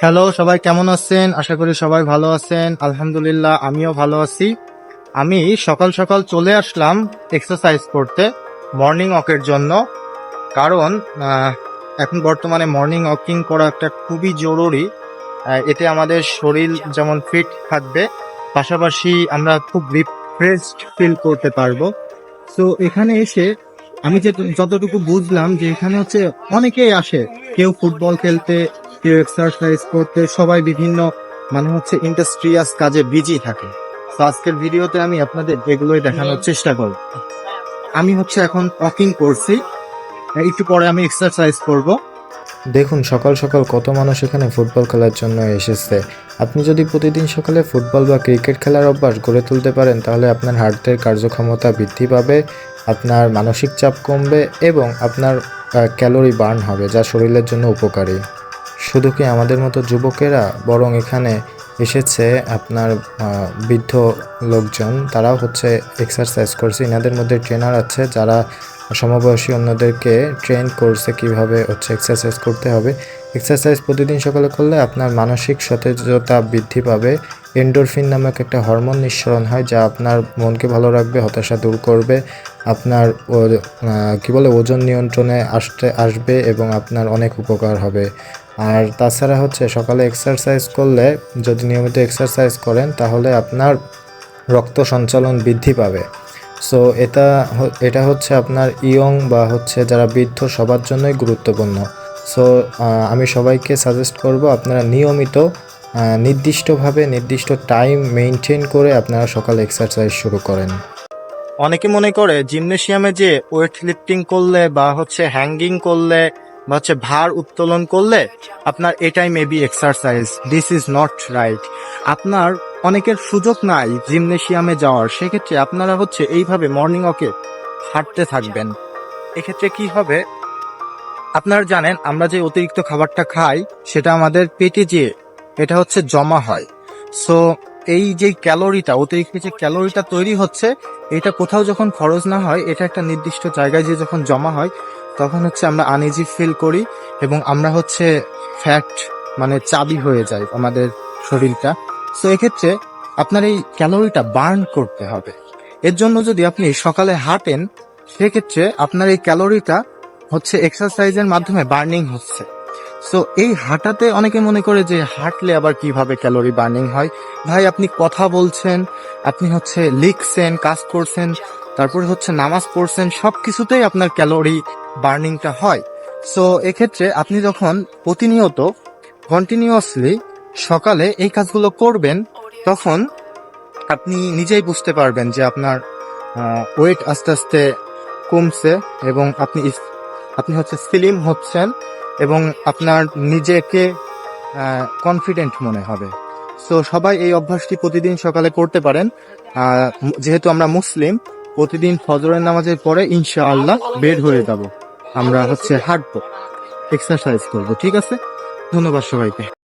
Hello সবাই কেমন আছেন? আশা করি সবাই ভালো আছেন। আলহামদুলিল্লাহ, আমিও ভালো আছি। আমি সকাল সকাল চলে আসলাম এক্সারসাইজ করতে মর্নিং ওয়াকের জন্য। কারণ এখন বর্তমানে মর্নিং ওয়াকিং করা একটা খুবই জরুরি। এতে আমাদের শরীর যেমন ফিট থাকবে, পাশাপাশি আমরা খুব রিফ্রেশড ফিল করতে পারব। তো এখানে এসে আমি যে যতটুকু বুঝলাম যে এখানে হচ্ছে অনেকেই আসে। কেউ ফুটবল খেলতে কেউ এক্সারসাইজ করতে সবাই বিভিন্ন মানে হচ্ছে ইন্ডাস্ট্রিয়াস কাজে বিজি থাকে। তো আজকের ভিডিওতে আমি আপনাদের এগুলোই দেখানোর চেষ্টা করব। আমি হচ্ছে এখন ওয়াকিং করছি। একটু পরে আমি এক্সারসাইজ করব। দেখুন, সকাল সকাল কত মানুষ এখানে ফুটবল খেলার জন্য এসেছে। আপনি যদি প্রতিদিন সকালে ফুটবল বা ক্রিকেট খেলার অভ্যাস গড়ে তুলতে পারেন, তাহলে আপনার হার্টের কার্যক্ষমতা বৃদ্ধি পাবে, আপনার মানসিক চাপ কমবে এবং আপনার ক্যালোরি বার্ন হবে, যা শরীরের জন্য উপকারী। শুধু কি আমাদের মতো যুবকেরা বরং এখানে এসেছে আপনার বৃদ্ধ লোকজন? তারাও হচ্ছে এক্সারসাইজ করছে। এনাদের মধ্যে ট্রেনার আছে যারা সমবয়সী অন্যদেরকে ট্রেন করছে কীভাবে হচ্ছে এক্সারসাইজ করতে হবে। এক্সারসাইজ প্রতিদিন সকালে করলে আপনার মানসিক সতেজতা বৃদ্ধি পাবে। এন্ডোরফিন নামক একটা হরমোন নিঃসরণ হয় যা আপনার মনকে ভালো রাখবে, হতাশা দূর করবে, আপনার কি বলে, ওজন নিয়ন্ত্রণে আসতে, আসবে এবং আপনার অনেক উপকার হবে। আর তাছাড়া হচ্ছে সকালে এক্সারসাইজ করলে যদি নিয়মিত এক্সারসাইজ করেন, তাহলে আপনার রক্ত সঞ্চালন বৃদ্ধি পাবে। সো এটা এটা হচ্ছে আপনার ইয়ং বা হচ্ছে যারা বৃদ্ধ সবার জন্যই গুরুত্বপূর্ণ। সো আমি সবাইকে সাজেস্ট করব আপনারা নিয়মিত নির্দিষ্টভাবে নির্দিষ্ট টাইম মেনটেন করে আপনারা সকালে এক্সারসাইজ শুরু করেন। অনেকে মনে করে জিমনেশিয়ামে যে ওয়েট লিফটিং করলে বা হচ্ছে হ্যাঙ্গিং করলে বা হচ্ছে ভার উত্তোলন করলে আপনার এটাই maybe exercise this is not right আপনার অনেকের সুযোগ নাই জিমনেশিয়ামে যাওয়ার। সেক্ষেত্রে আপনারা হচ্ছে এইভাবে মর্নিং ওয়াকে হাঁটতে থাকবেন। এক্ষেত্রে কি হবে? আপনারা জানেন, আমরা যে অতিরিক্ত খাবারটা খাই, সেটা আমাদের পেটে যে এটা হচ্ছে জমা হয়। সো এই যে ক্যালোরিটা, অতিরিক্ত যে ক্যালোরিটা তৈরি হচ্ছে, এটা কোথাও যখন খরচ না হয়, এটা একটা নির্দিষ্ট জায়গায় যে যখন জমা হয় তখন হচ্ছে আমরা আনইজি ফিল করি এবং আমরা হচ্ছে ফ্যাট মানে চাবি হয়ে যায় আমাদের শরীরটা। সো এক্ষেত্রে আপনার এই ক্যালোরিটা বার্ন করতে হবে। এর জন্য যদি আপনি সকালে হাঁটেন, সেক্ষেত্রে আপনার এই ক্যালোরিটা হচ্ছে এক্সারসাইজের মাধ্যমে বার্নিং হচ্ছে। সো এই হাঁটাতে অনেকে মনে করে যে হাঁটলে আবার কীভাবে ক্যালোরি বার্নিং হয়? ভাই, আপনি কথা বলছেন, আপনি হচ্ছে লিখছেন, কাজ করছেন তারপরে হচ্ছে নামাজ পড়ছেন সব কিছুতেই আপনার ক্যালোরি বার্নিংটা হয়। সো এক্ষেত্রে আপনি যখন প্রতিনিয়ত কন্টিনিউয়াসলি সকালে এই কাজগুলো করবেন, তখন আপনি নিজেই বুঝতে পারবেন যে আপনার ওয়েট আস্তে আস্তে কমছে এবং আপনি আপনি হচ্ছে স্লিম হচ্ছেন এবং আপনার নিজেকে কনফিডেন্ট মনে হবে। সো সবাই এই অভ্যাসটি প্রতিদিন সকালে করতে পারেন। যেহেতু আমরা মুসলিম প্রতিদিন ফজরের নামাজের পরে ইনশা আল্লাহ বের হয়ে যাব। আমরা হচ্ছে হাঁটবো। এক্সারসাইজ করব, ঠিক আছে? ধন্যবাদ সবাইকে।